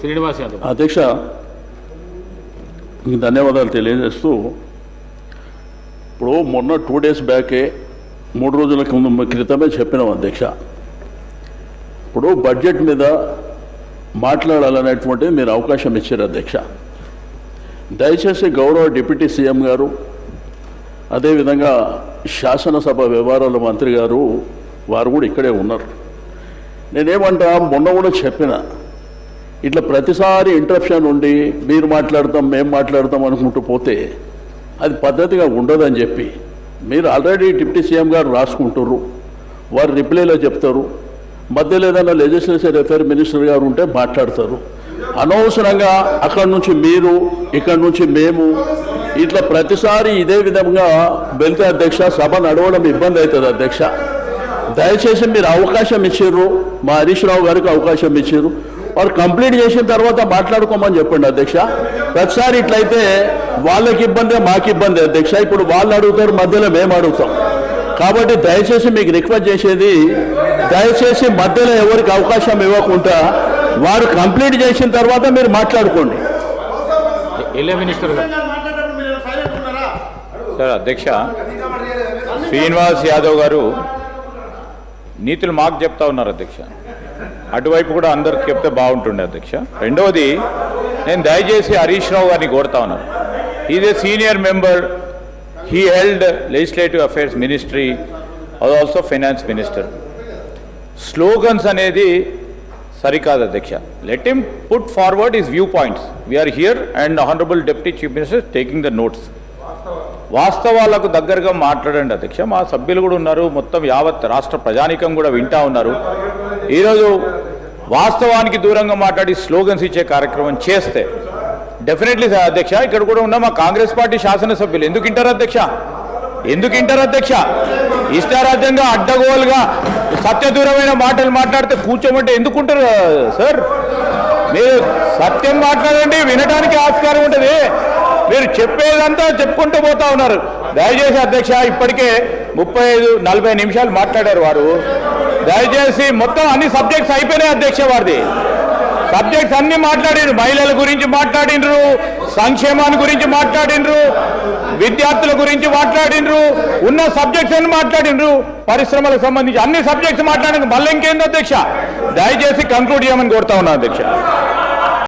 శ్రీనివాస్ యాదవ్. అధ్యక్ష మీకు ధన్యవాదాలు తెలియజేస్తూ ఇప్పుడు మొన్న టూ డేస్ బ్యాకే మూడు రోజుల కింద క్రితమే చెప్పినాం అధ్యక్ష. ఇప్పుడు బడ్జెట్ మీద మాట్లాడాలనేటువంటిది మీరు అవకాశం ఇచ్చారు అధ్యక్ష. దయచేసి గౌరవ డిప్యూటీ సీఎం గారు అదేవిధంగా శాసనసభ వ్యవహారాల మంత్రి గారు వారు కూడా ఇక్కడే ఉన్నారు. నేనేమంటా మొన్న కూడా చెప్పిన ఇట్లా ప్రతిసారి ఇంటరప్షన్ ఉండి మీరు మాట్లాడతాం మేము మాట్లాడతాం అనుకుంటూ పోతే అది పద్ధతిగా ఉండదని చెప్పి మీరు ఆల్రెడీ డిప్యూటీ సీఎం గారు రాసుకుంటారు వారు రిప్లైలో చెప్తారు. మధ్యలో ఏదైనా లెజిస్లేచర్ అఫేర్ మినిస్టర్ గారు ఉంటే మాట్లాడతారు. అనవసరంగా అక్కడి నుంచి మీరు ఇక్కడి నుంచి మేము ఇట్లా ప్రతిసారి ఇదే విధంగా వెళ్తే అధ్యక్ష సభ నడవడం ఇబ్బంది అవుతుంది అధ్యక్ష. దయచేసి మీరు అవకాశం ఇచ్చారు మా హరీష్ రావు గారికి అవకాశం ఇచ్చారు వారు కంప్లీట్ చేసిన తర్వాత మాట్లాడుకోమని చెప్పండి అధ్యక్ష. ప్రతిసారి ఇట్లయితే వాళ్ళకి ఇబ్బంది మాకు ఇబ్బంది అధ్యక్ష. ఇప్పుడు వాళ్ళు అడుగుతారు మధ్యలో మేము అడుగుతాం. కాబట్టి దయచేసి మీకు రిక్వెస్ట్ చేసేది దయచేసి మధ్యలో ఎవరికి అవకాశం ఇవ్వకుండా వారు కంప్లీట్ చేసిన తర్వాత మీరు మాట్లాడుకోండి. సార్ అధ్యక్ష శ్రీనివాస్ యాదవ్ గారు నీతులు మాకు చెప్తా ఉన్నారు అధ్యక్ష. అటువైపు కూడా అందరికి చెప్తే బాగుంటుండే అధ్యక్ష. రెండవది నేను దయచేసి హరీష్ రావు గారిని కోరుతా ఉన్నాను. Is a senior member he held legislative affairs ministry also finance minister slogans అనేది సరికాదు అధ్యక్ష. Let him put forward his view points we are here and honourable deputy chief minister taking the notes వాస్తవాలకు దగ్గరగా మాట్లాడండి అధ్యక్ష. మా సభ్యులు కూడా ఉన్నారు. మొత్తం యావత్ రాష్ట్ర ప్రజానికం కూడా వింటా ఉన్నారు. ఈరోజు వాస్తవానికి దూరంగా మాట్లాడి స్లోగన్స్ ఇచ్చే కార్యక్రమం చేస్తే డెఫినెట్లీ సార్ అధ్యక్ష ఇక్కడ కూడా ఉన్న మా కాంగ్రెస్ పార్టీ శాసనసభ్యులు. ఎందుకు ఇంటారు అధ్యక్ష? ఎందుకు ఇంటారు అధ్యక్ష? ఇష్టారాజ్యంగా అడ్డగోలుగా సత్యదూరమైన మాటలు మాట్లాడితే కూర్చోమంటే ఎందుకుంటారు సార్ మీరు సత్యం మాట్లాడండి వినడానికి ఆస్కారం ఉంటుంది. మీరు చెప్పేదంతా చెప్పుకుంటూ పోతా ఉన్నారు. దయచేసి అధ్యక్ష ఇప్పటికే ముప్పై ఐదు నలభై నిమిషాలు మాట్లాడారు వారు. దయచేసి మొత్తం అన్ని సబ్జెక్ట్స్ అయిపోయినాయి అధ్యక్ష వారిది. సబ్జెక్ట్స్ అన్ని మాట్లాడిండ్రు. మహిళల గురించి మాట్లాడిండ్రు. సంక్షేమాన్ని గురించి మాట్లాడిండ్రు. విద్యార్థుల గురించి మాట్లాడిండ్రు. ఉన్న సబ్జెక్ట్స్ అన్ని మాట్లాడిండ్రు. పరిశ్రమలకు సంబంధించి అన్ని సబ్జెక్ట్స్ మాట్లాడిన మళ్ళీ ఇంకేంది అధ్యక్ష? దయచేసి కంక్లూడ్ చేయమని కోరుతా ఉన్నాను అధ్యక్ష.